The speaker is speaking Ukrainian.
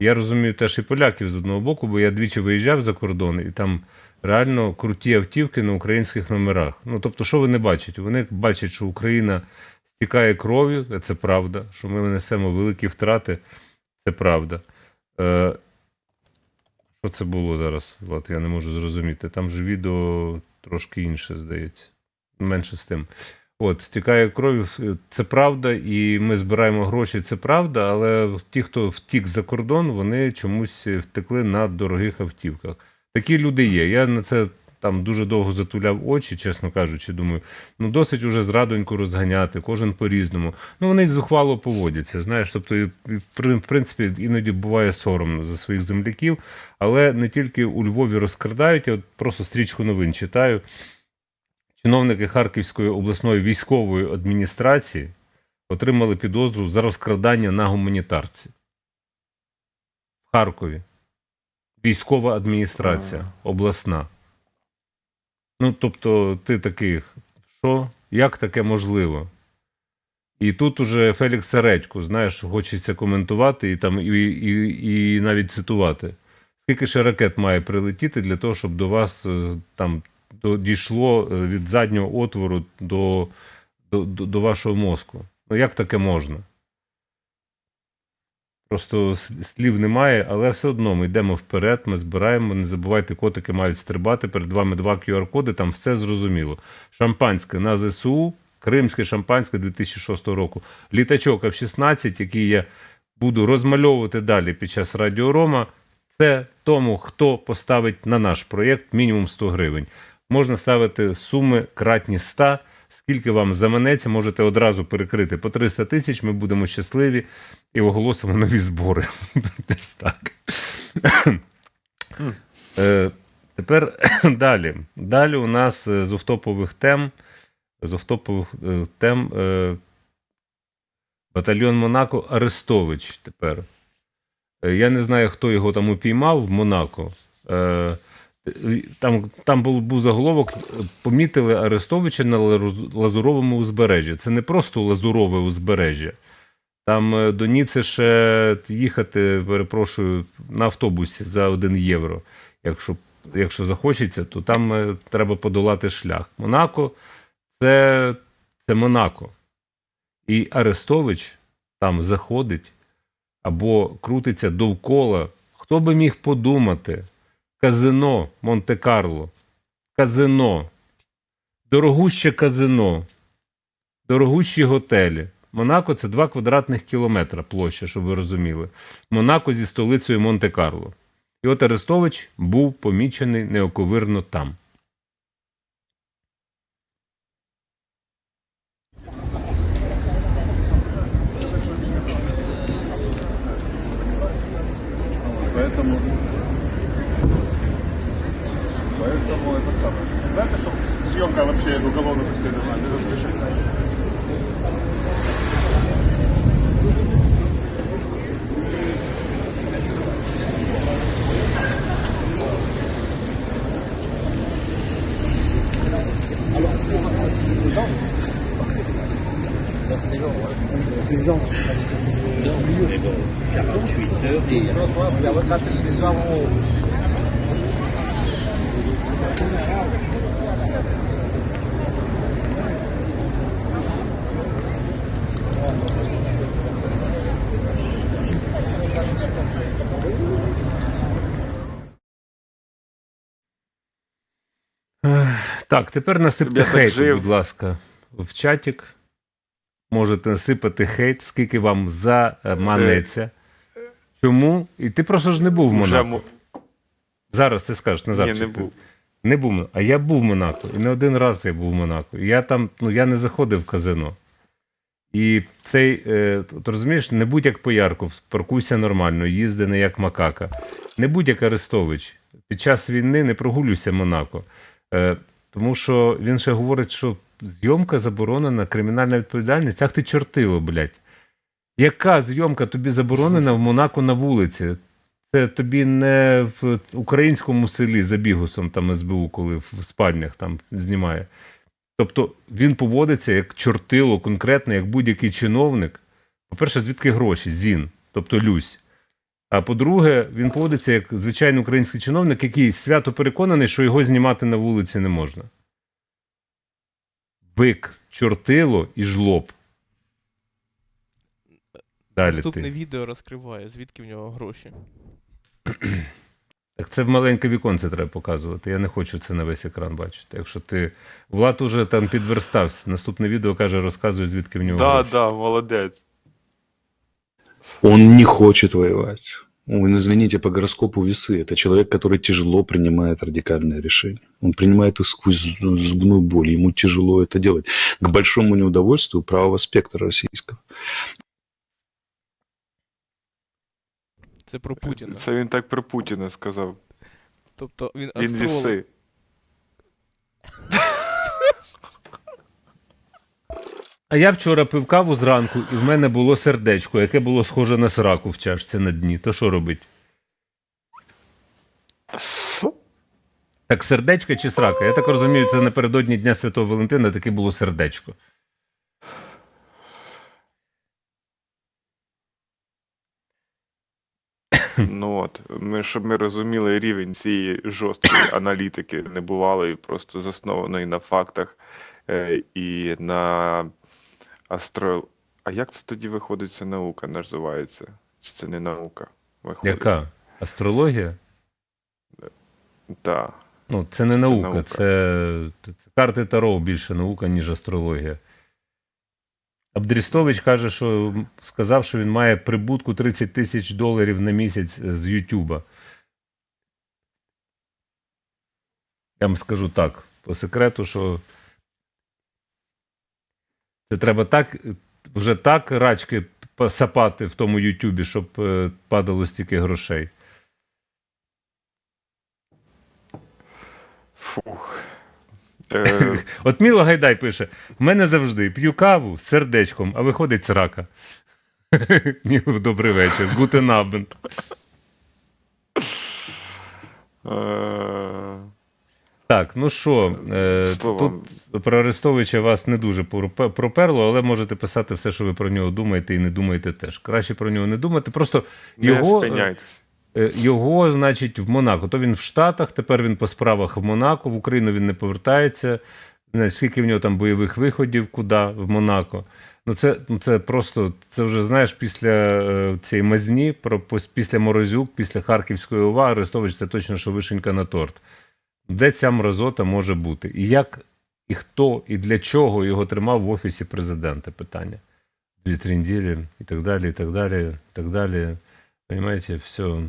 Я розумію теж і поляків з одного боку, бо я двічі виїжджав за кордон, і там реально круті автівки на українських номерах. Ну тобто, що вони бачать? Вони бачать, що Україна стікає кров'ю, це правда, що ми несемо великі втрати, це правда. Е, що це було зараз? Влад, я не можу зрозуміти. Там же відео трошки інше, здається. Менше з тим. От, стікає кров'ю, це правда, і ми збираємо гроші, це правда, але ті, хто втік за кордон, вони чомусь втекли на дорогих автівках. Такі люди є. Я на це там дуже довго затуляв очі, чесно кажучи, думаю, ну досить уже зрадоньку розганяти, кожен по-різному. Ну вони зухвало поводяться, знаєш. Тобто, в принципі, іноді буває соромно за своїх земляків, але не тільки у Львові розкрадають, я от просто стрічку новин читаю. Чиновники Харківської обласної військової адміністрації отримали підозру за розкрадання на гуманітарці. В Харкові. Військова адміністрація обласна. Ну, тобто, ти такий, що? Як таке можливо? І тут уже Фелікс Середько, знаєш, хочеться коментувати і, там, і, і, і навіть цитувати. Скільки ще ракет має прилетіти для того, щоб до вас е, там дійшло е, від заднього отвору до, до, до, вашого мозку? Ну як таке можна? Просто слів немає, але все одно ми йдемо вперед, ми збираємо. Не забувайте, котики мають стрибати. Перед вами два QR-коди, там все зрозуміло. Шампанське на ЗСУ, Кримське шампанське 2006 року. Літачок F-16, який я буду розмальовувати далі під час Радіо Рома. Це тому, хто поставить на наш проєкт мінімум 100 гривень. Можна ставити суми кратні 100. Скільки вам заманеться, можете одразу перекрити по 300 тисяч. Ми будемо щасливі і оголосимо нові збори. Десь так. Е, Тепер далі. Далі у нас е, з офтопових тем. З офтопових е, тем батальйон Монако Арестович тепер. Я не знаю, хто його там упіймав в Монако. Там, там був, був заголовок: помітили Арестовича на Лазуровому узбережжі. Це не просто Лазурове узбережжя. Там е, до Ніци ще їхати, перепрошую, на автобусі за 1 євро. Якщо, якщо захочеться, то там е, треба подолати шлях. Монако це, це Монако. І Арестович там заходить або крутиться довкола. Хто би міг подумати? Казино Монте-Карло. Казино. Дорогуще казино. Дорогущі готелі. Монако це 2 квадратних кілометра площа, щоб ви розуміли. Монако зі столицею Монте-Карло. І от Арестович був помічений неоковирно там. Поэтому, поэтому это самое. Знаете, что съемка вообще уголовно преследована без разрешения? Так, тепер насипте Я так хейт, жив. будь ласка, в чатик. Можете насипати хейт, скільки вам заманеться. Чому? І ти просто ж не був в Вже Монако. мо- Зараз ти скажеш, Назар. Ні, не був. Не був. А я був в Монако. І не один раз я був в Монако. І я там, ну я не заходив в казино. І цей, е, от розумієш, не будь як Поярков, паркуйся нормально, їзди не як макака. Не будь як Арестович. Під час війни не прогулюйся Монако. Е, тому що він ще говорить, що зйомка заборонена, кримінальна відповідальність. Ах ти чортило, блядь. Яка зйомка тобі заборонена в Монако на вулиці? Це тобі не в українському селі за бігусом там СБУ, коли в спальнях там знімає. Тобто він поводиться як чортило, конкретно, як будь-який чиновник. По-перше, звідки гроші? Зін, тобто Люсь. А по-друге, він поводиться як звичайний український чиновник, який свято переконаний, що його знімати на вулиці не можна. Бик, чортило і жлоб. Далі Наступне ти. відео розкриває, звідки в нього гроші. Так це в маленьке віконце треба показувати. Я не хочу це на весь екран бачити. Якщо ти. Влад уже там підверстався. Наступне відео каже, розказує, звідки в нього. Да, гроші. да, молодець. Он не хочет воевать. Он, извините, по гороскопу весы. Это человек, который тяжело принимает радикальные решения. Он принимает их сквозь зу- зубную боль. Ему тяжело это делать. К большому неудовольствию правого спектра российского. Це про Путіна. Це він так про Путіна сказав. Тобто він Він астролог. віси. А я вчора пив каву зранку, і в мене було сердечко, яке було схоже на сраку в чашці на дні. То що робить? Так сердечко чи срака? Я так розумію, це напередодні Дня Святого Валентина таке було сердечко. Ну от, ми, щоб ми розуміли рівень цієї жорсткої аналітики небувалої, просто заснованої на фактах е, і на астро. А як це тоді виходить, це наука називається? Чи це не наука? Виходить? Яка? Астрологія? Так. Ну, це не Це наука, наука. Це, це карти Таро більше наука, ніж астрологія. Абдрістович каже, що сказав, що він має прибутку 30 тисяч доларів на місяць з Ютуба. Я вам скажу так, по секрету, що це треба так, вже так рачки сапати в тому Ютубі, щоб е, падало стільки грошей. Фух. Е, От Міло Гайдай пише: в мене завжди п'ю каву з сердечком, а виходить срака. Міло, добрий вечір. Гутен Абенд. Е, Так, ну що, е, Словом. тут про Арестовича вас не дуже проперло, але можете писати все, що ви про нього думаєте, і не думаєте теж. Краще про нього не думати. Просто Не його, спиняйтесь. е, його, значить, в Монако. То він в Штатах, тепер він по справах в Монако, в Україну він не повертається. Знаю, скільки в нього там бойових виходів, куди в Монако. Ну, це, ну, це просто, це вже знаєш, після е, цієї мазні, про, після Морозюк, після Харківської ОВА, Арестович це точно що вишенька на торт. Де ця мразота може бути? І як, і хто, і для чого його тримав в офісі президента? Питання. Дві-три і так далі, і так далі, і так далі. Понимаете, все.